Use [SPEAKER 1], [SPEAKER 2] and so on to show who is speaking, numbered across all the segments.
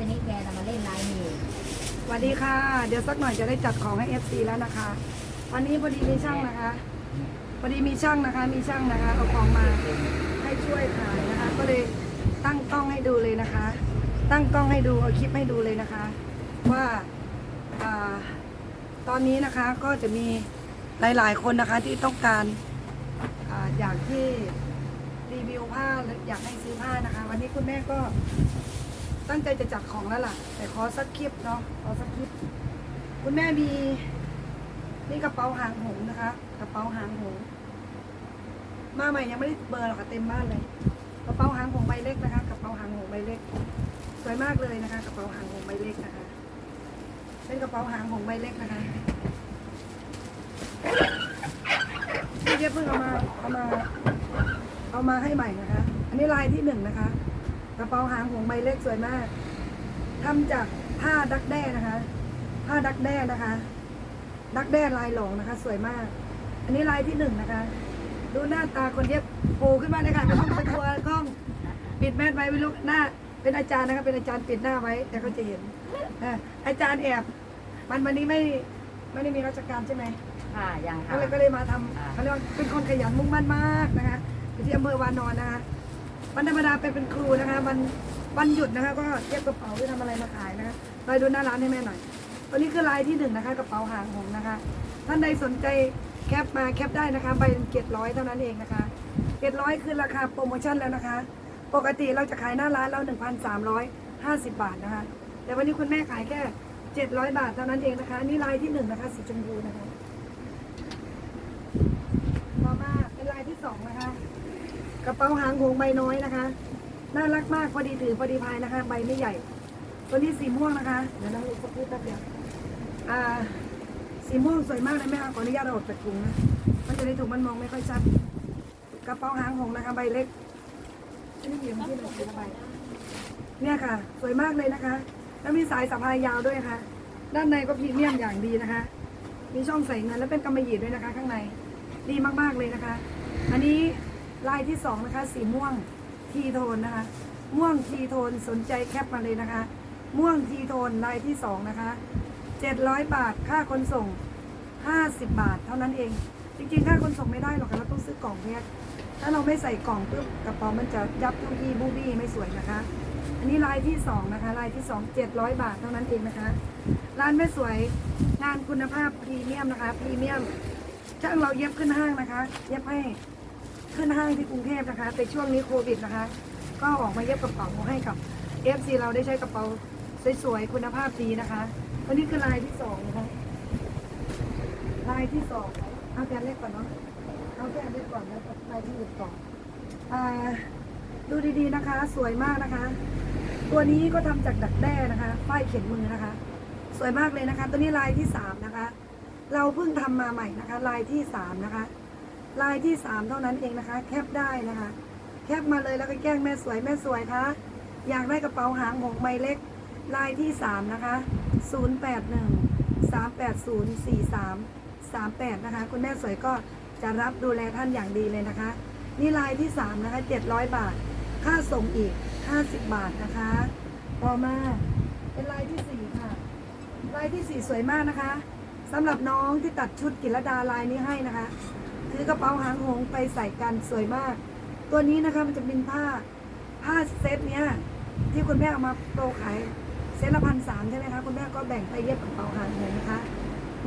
[SPEAKER 1] ตอนนี้แกจะมาเล่นลายนี้
[SPEAKER 2] สวัสดีค่ะ เดี๋ยวสักหน่อยจะได้จัดของให้ FC แล้วนะคะ วันนี้พอดีมีช่างนะคะพอดีมีช่างนะคะ มีช่างนะคะเอาของมาให้ช่วยขายนะคะ ก็เลยตั้งกล้องให้ดูเลยนะคะ ตั้งกล้องให้ดูเอาคลิปให้ดูเลยนะคะ ว่าอตอนนี้นะคะก็จะมีหลาย ๆ คนนะคะที่ต้องการอาอยากที่รีวิวผ้าหรืออยากให้ซื้อผ้านะคะ วันนี้คุณแม่ก็ ตั้งใจจะจัดของแล้วล่ะ แต่ขอสักคลิปเนาะขอสักคลิป คุณแม่มีนี่กระเป๋าหางหงนะคะ กระเป๋าหางหงมาใหม่ยังไม่ได้เบอร์หรอกค่ะเต็มบ้านเลย กระเป๋าหางหงใบเล็กนะคะ กระเป๋าหางหงใบเล็ก สวยมากเลยนะคะ กระเป๋าหางหงใบเล็กนะคะ เป็นกระเป๋าหางหงใบเล็กนะคะพี่เจ๊เพิ่งเอามาเอามาเอามาให้ใหม่นะคะ อันนี้ลายที่หนึ่งนะคะ กระเป๋าหางหงส์ใบเล็กสวยมากทำจากผ้าดักแด้นะคะ ผ้าดักแด้นะคะ ดักแด้ลายหลงนะคะ สวยมาก อันนี้ลายที่หนึ่งนะคะ ดูหน้าตาคนเย็บโผล่ขึ้นมาเลยค่ะไม่ต้องไปกลัวกล้องปิดแมสไว้ไม่รู้หน้า เป็นอาจารย์นะคะเป็นอาจารย์ปิดหน้าไว้ แต่เขาจะเห็นอะอาจารย์แอบมันวันนี้ไม่ไม่ได้มีราชการใช่ไหม
[SPEAKER 1] ค่ะยังค่ะ
[SPEAKER 2] ก็เลยก็เลยมาทำ
[SPEAKER 1] อ่า
[SPEAKER 2] เขาเรียกว่าเป็นคนขยันมุ่งมั่นมากนะคะอยู่ที่อำเภอวานอนนะคะ วันธรรมดาเป็นเป็นครูนะคะวันวันหยุดนะคะ ก็เย็บกระเป๋าหรือทำอะไรมาขายนะคะไปดูหน้าร้านให้แม่หน่อยตัวนี้คือลายที่หนึ่งนะคะกระเป๋าหางหงนะคะ ท่านใดสนใจแคปมาแคปได้นะคะใบเจ็ดร้อยเท่านั้นเองนะคะเจ็ดร้อยคือราคาโปรโมชั่นแล้วนะคะ ปกติเราจะขายหน้าร้านเราหนึ่งพันสามร้อยห้าสิบบาทนะคะ แต่วันนี้คุณแม่ขายแค่เจ็ดร้อยบาทเท่านั้นเองนะคะ นี่ลายที่หนึ่งนะคะสีชมพูนะคะต่อมาเป็นลายที่สองนะคะ กระเป๋าหางหงใบน้อยนะคะน่ารักมากพอดีถือพอดีพายนะคะ ใบไม่ใหญ่ ตัวนี้สีม่วงนะคะ เดี๋ยวนะลูกสักครู่แป๊บเดียวอ่าสีม่วงสวยมากเลยแม่ขออนุญาตเอาออกจากถุงนะมันจะได้ถุงมันมองไม่ค่อยชัดกระเป๋าหางหงนะคะ ใบเล็กนี่ยืมที่หนึ่งใบเนี่ยค่ะ สวยมากเลยนะคะ แล้วมีสายสะพายยาวด้วยค่ะ ด้านในก็พรีเมียมอย่างดีนะคะ มีช่องใส่เงินและเป็นกำมะหยี่ด้วยนะคะ ข้างในดีมากๆเลยนะคะ อันนี้ ลายที่สองนะคะสีม่วงทีโทนนะคะ ม่วงทีโทนสนใจแคปมาเลยนะคะ ม่วงทีโทนลายที่สองนะคะเจ็ดร้อยบาทค่าขนส่งห้าสิบบาท เท่านั้นเอง จริงๆค่าขนส่งไม่ได้หรอกค่ะเราต้องซื้อกล่องแพ็คถ้าเราไม่ใส่กล่องปุ๊บกระเป๋ามันจะยับทุกทีบูบี้ไม่สวยนะคะ อันนี้ลายที่สองนะคะลายที่สองเจ็ดร้อยบาทเท่านั้นเองนะคะ ร้านแม่สวยงานคุณภาพพรีเมียมนะคะพรีเมียมช่างเราเย็บขึ้นห้างนะคะ เย็บให้ ขึ้นห้างที่กรุงเทพนะคะแต่ช่วงนี้โควิดนะคะ ก็ออกมาเย็บกระเป๋าให้กับ FC เราได้ใช้กระเป๋าสวยๆคุณภาพดีนะคะวันนี้คือลายที่สองนะคะลายที่สองเอาแกนเล็กก่อนเนาะเอาแกนเล็กก่อนแล้วลายที่อื่นก่อนอ่าดูดีๆนะคะ สวยมากนะคะ ตัวนี้ก็ทำจากดักแด้นะคะฝ้ายเขียนมือนะคะ สวยมากเลยนะคะ ตัวนี้ลายที่สามนะคะ เราเพิ่งทำมาใหม่นะคะ ลายที่สามนะคะ ลายที่สามเท่านั้นเองนะคะ แคปได้นะคะ แคปมาเลยแล้วก็แกล้งแม่สวยแม่สวยคะอยากได้กระเป๋าหางหงส์ใบเล็ก ลายที่สามนะคะศูนย์แปดหนึ่งสามแปดศูนย์สี่สามสามแปดนะคะ คุณแม่สวยก็จะรับดูแลท่านอย่างดีเลยนะคะ นี่ลายที่สามนะคะเจ็ดร้อยบาท ค่าส่งอีกห้าสิบบาทนะคะ ต่อมาเป็นลายที่สี่ค่ะ ลายที่สี่สวยมากนะคะสำหรับน้องที่ตัดชุดกิรดาลายนี้ให้นะคะ ถือกระเป๋าหางหงไปใส่กันสวยมาก ตัวนี้นะคะมันจะเป็นผ้าผ้าเซตเนี้ยที่คุณแม่เอามาโปรขายเซตละพันสามใช่ไหมคะคุณแม่ก็แบ่งไปเย็บกระเป๋าหางหงนะคะ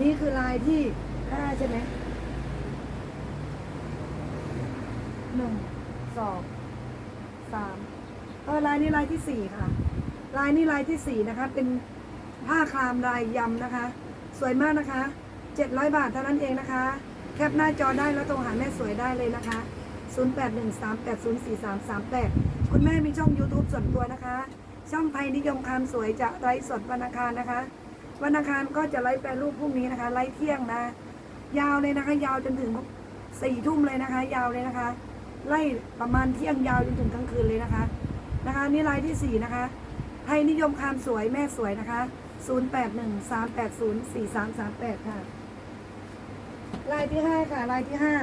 [SPEAKER 2] นี่คือลายที่ห้าใช่ไหมหนึ่งสองสามเออลายนี้ลายที่สี่ค่ะ ลายนี้ลายที่สี่นะคะ เป็นผ้าคลามลายยำนะคะ สวยมากนะคะเจ็ดร้อยบาทเท่านั้นเองนะคะ แคปหน้าจอได้แล้วโทรหาแม่สวยได้เลยนะคะ 0813804338 คุณแม่มีช่อง YouTube ส่วนตัวนะคะ ช่องไทยนิยมคามสวยจะไลฟ์สดวันอังคารนะคะ วันอังคารก็จะไลฟ์แปรรูปพรุ่งนี้นะคะ ไลฟ์เที่ยงนะ ยาวเลยนะคะ ยาวจนถึงสี่ทุ่มเลยนะคะ ยาวเลยนะคะ ไล่ประมาณเที่ยงยาวจนถึงกลางคืนเลยนะคะ นะคะนี่ไลฟ์ที่สี่นะคะ ไทยนิยมคามสวยแม่สวยนะคะ 0813804338 ค่ะ ลายที่ห้าค่ะ ลายที่ห้า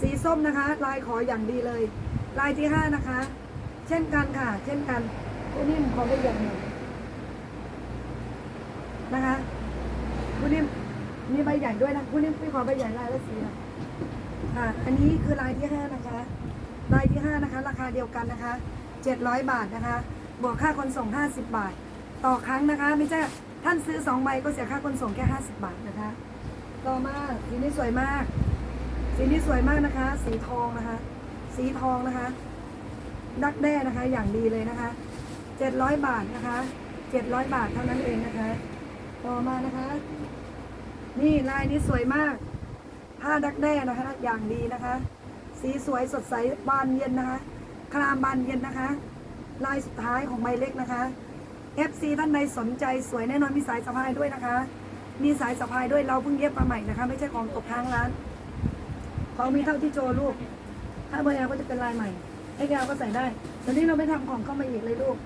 [SPEAKER 2] สีส้มนะคะ ลายขออย่างดีเลย ลายที่ห้านะคะ เช่นกันค่ะ เช่นกันตัวนี้ผมขอได้อย่างหนึ่งนะคะคุณนิ่มมีใบใหญ่ด้วยนะคุณนิ่มพี่ขอใบใหญ่ลายละสีนะค่ะ อันนี้คือลายที่ห้านะคะ ลายที่ห้านะคะ ราคาเดียวกันนะคะเจ็ดร้อยบาทนะคะ บวกค่าขนส่งห้าสิบบาท ต่อครั้งนะคะ ไม่ใช่ท่านซื้อสองใบก็เสียค่าขนส่งแค่ห้าสิบบาทนะคะ ต่อมาสีนี้สวยมาก สีนี้สวยมากนะคะ สีทองนะคะ สีทองนะคะ ดักแด้นะคะ อย่างดีเลยนะคะเจ็ดร้อยบาทนะคะเจ็ดร้อยบาทเท่านั้นเองนะคะ ต่อมานะคะ นี่ลายนี้สวยมาก ผ้าดักแด้นะคะ อย่างดีนะคะ สีสวยสดใสบานเย็นนะคะ ครามบานเย็นนะคะ ลายสุดท้ายของใบเล็กนะคะ FC ท่านใดสนใจสวยแน่นอนมีสายสะพายด้วยนะคะ มีสายสะพายด้วยเราเพิ่งเย็บมาใหม่นะคะ ไม่ใช่ของตกค้างร้านเขามีเท่าที่โจลูก ถ้าเบอร์แอลก็จะเป็นลายใหม่ให้แกก็ใส่ได้ตอนนี้เราไม่ทำของเข้ามาอีกเลยลูก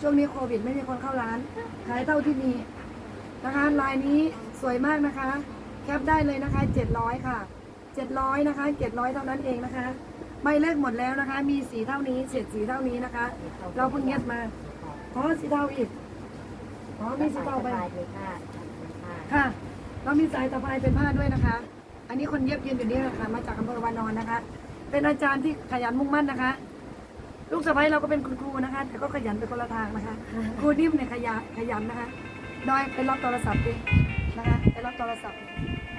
[SPEAKER 2] ช่วงนี้โควิดไม่มีคนเข้าร้าน ขายเท่าที่มีนะคะลายนี้สวยมากนะคะ แคปได้เลยนะคะ700ค่ะ700นะคะ700เท่านั้นเองนะคะใบเล็กหมดแล้วนะคะ มีสีเท่านี้เศษสีเท่านี้นะคะ เราเพิ่งเย็บมาขอสีเทาอีกอ๋อมีสีเทาไป
[SPEAKER 1] ลยเลย ค่ะเป็นผ้า
[SPEAKER 2] ค่ะ เรามีสายสะพายเป็นผ้าด้วยนะคะ อันนี้คนเย็บยืนอยู่นี่นะคะ มาจากอำเภอวานอนนะคะ เป็นอาจารย์ที่ขยันมุ่งมั่นนะคะ ลูกสะใภ้เราก็เป็นคุณครูนะคะ แต่ก็ขยันไปคนละทางนะคะ ครูนิ่มเนี่ยขยันขยันนะคะดอยไปรับโทรศัพท์เองนะคะไปรับโทรศัพท์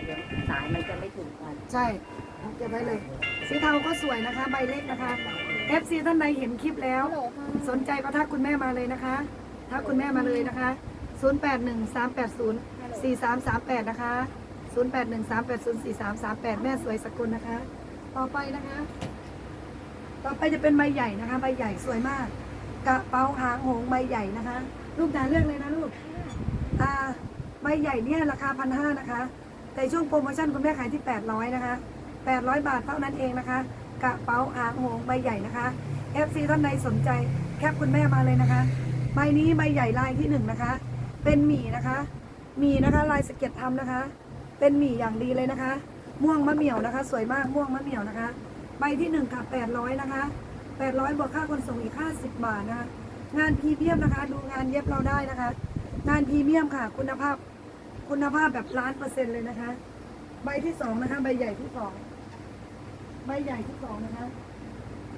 [SPEAKER 1] เดี๋ยวสายมันจะไม่ถูกกัน
[SPEAKER 2] ใช่เก็บไว้เลย สีเทาก็สวยนะคะ ใบเล็กนะคะ FC ท่านใดเห็นคลิปแล้ว สนใจก็ทักคุณแม่มาเลยนะคะ ทักคุณแม่มาเลยนะคะ 4338 นะคะ 0813804338 แม่สวยสกุลนะคะ ต่อไปนะคะ ต่อไปจะเป็นใบใหญ่นะคะ ใบใหญ่สวยมาก กระเป๋าหางหงใบใหญ่นะคะ ลูกจาเลือกเลยนะลูกอ่าใบใหญ่เนี่ยราคาพันห้านะคะ แต่ช่วงโปรโมชั่นคุณแม่ขายที่ 800 นะคะ 800 บาทเท่านั้นเองนะคะ กระเป๋าหางหงใบใหญ่นะคะ FC ท่านใดสนใจแคปคุณแม่มาเลยนะคะ ใบนี้ใบใหญ่ลายที่หนึ่งนะคะ เป็นหมี่นะคะ มีนะคะลายสเก็ตทำนะคะ เป็นหมี่อย่างดีเลยนะคะ ม่วงมะเหมี่ยวนะคะ สวยมากม่วงมะเหมี่ยวนะคะ ใบที่หนึ่งค่ะ800นะคะ800บวกค่าขนส่งอีก50บาทนะคะงานพรีเมียมนะคะ ดูงานเย็บเราได้นะคะ งานพรีเมียมค่ะ คุณภาพคุณภาพแบบล้านเปอร์เซ็นต์เลยนะคะ ใบที่สองนะคะ ใบใหญ่ที่สองใบใหญ่ที่สองนะคะ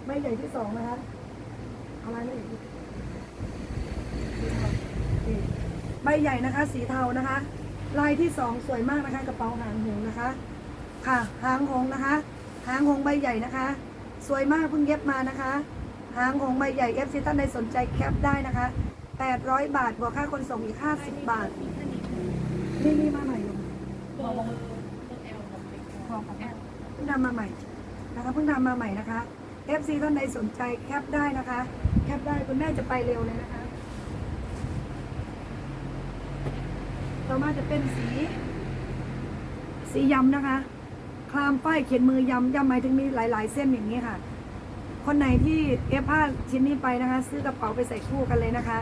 [SPEAKER 2] ใบใหญ่ที่สองนะคะอะไรนะอีกนี่ ใบใหญ่นะคะ สีเทานะคะ ลายที่สองสวยมากนะคะ กระเป๋าหางหงนะคะ ค่ะ หางหงนะคะ หางหงใบใหญ่นะคะ สวยมากเพิ่งเย็บมานะคะ หางหงใบใหญ่เอฟซีท่านใดสนใจแคปได้นะคะ800 บาทบวกค่าขนส่งอีก50บาทนี่นี่มาใหม่ลงเพิ่งทำมาใหม่นะคะเพิ่งทำมาใหม่นะคะ FC ท่านใดสนใจแคปได้นะคะ แคปได้คุณแม่จะไปเร็วเลยนะคะ ต่อมาจะเป็นสี สียำนะคะ คลามป้ายเขียนมือยำยำหมายถึงมีหลาย ๆ เส้นอย่างนี้ค่ะ คนไหนที่เอฟผ้าชิ้นนี้ไปนะคะ ซื้อกระเป๋าไปใส่คู่กันเลยนะคะ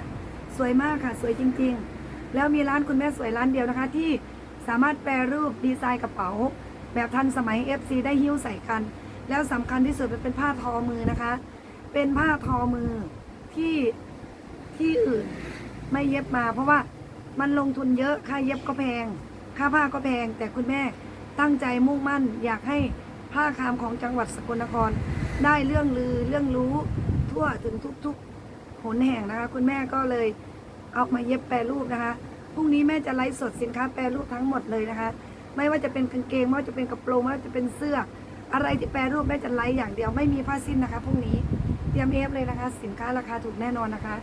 [SPEAKER 2] สวยมากค่ะ สวยจริง ๆ แล้วมีร้านคุณแม่สวยร้านเดียวนะคะ ที่สามารถแปรรูปดีไซน์กระเป๋า แบบทันสมัย FC ได้หิ้วใส่กัน แล้วสำคัญที่สุดมันเป็นผ้าทอมือนะคะ เป็นผ้าทอมือที่ที่อื่นไม่เย็บมาเพราะว่า มันลงทุนเยอะค่าเย็บก็แพง ค่าผ้าก็แพง แต่คุณแม่ตั้งใจมุ่งมั่น อยากให้ผ้าคามของจังหวัดสกลนคร ได้เรื่องลือเรื่องรู้ทั่วถึงทุกๆหนแห่งนะคะ คุณแม่ก็เลยเอามาเย็บแปรรูปนะคะพรุ่งนี้แม่จะไลฟ์สดสินค้าแปรรูปทั้งหมดเลยนะคะ ไม่ว่าจะเป็นกางเกงไม่ว่าจะเป็นกระโปรงไม่ว่าจะเป็นเสื้อ อะไรที่แปรรูปแม่จะไลฟ์อย่างเดียวไม่มีผ้าสิ้นนะคะพรุ่งนี้เตรียมเอฟเลยนะคะ สินค้าราคาถูกแน่นอนนะคะ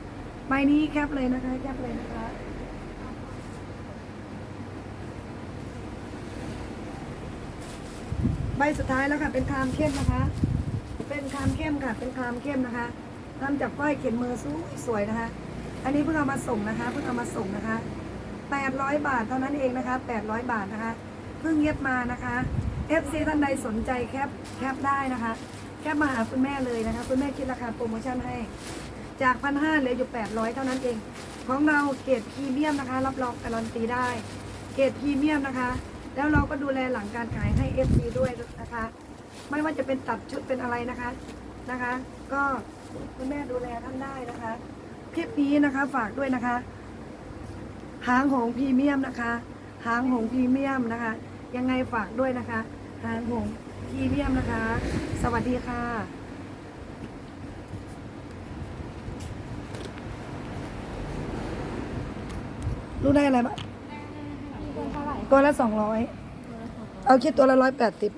[SPEAKER 2] ใบนี้แคปเลยนะคะแคปเลยนะคะ ใบสุดท้ายแล้วค่ะ เป็นคามเข้มนะคะ เป็นคามเข้มค่ะ เป็นคามเข้มนะคะทำจากฝ้ายเขียนมือสวยสวยนะคะ อันนี้เพิ่งเอามาส่งนะคะ เพิ่งเอามาส่งนะคะ800บาทเท่านั้นเองนะคะ800บาทนะคะ เพิ่งเย็บมานะคะ FC ท่านใดสนใจแคปแคปได้นะคะ แคปมาหาคุณแม่เลยนะคะ คุณแม่คิดราคาโปรโมชั่นให้ จากพันห้าเหลืออยู่800เท่านั้นเอง ของเราเกรดพรีเมียมนะคะ รับรองการันตีได้ เกรดพรีเมียมนะคะ แล้วเราก็ดูแลหลังการขายให้ FC ด้วยนะคะ ไม่ว่าจะเป็นตัดชุดเป็นอะไรนะคะนะคะ ก็คุณแม่ดูแลท่านได้นะคะ คลิปนี้นะคะฝากด้วยนะคะ หางหงพรีเมียมนะคะ หางหงพรีเมียมนะคะ ยังไงฝากด้วยนะคะ หางหงพรีเมียมนะคะ สวัสดีค่ะรู้ได้อะไรบ้าง ตัวละสองร้อย เอาคิดตัวละร้อยแปดสิบ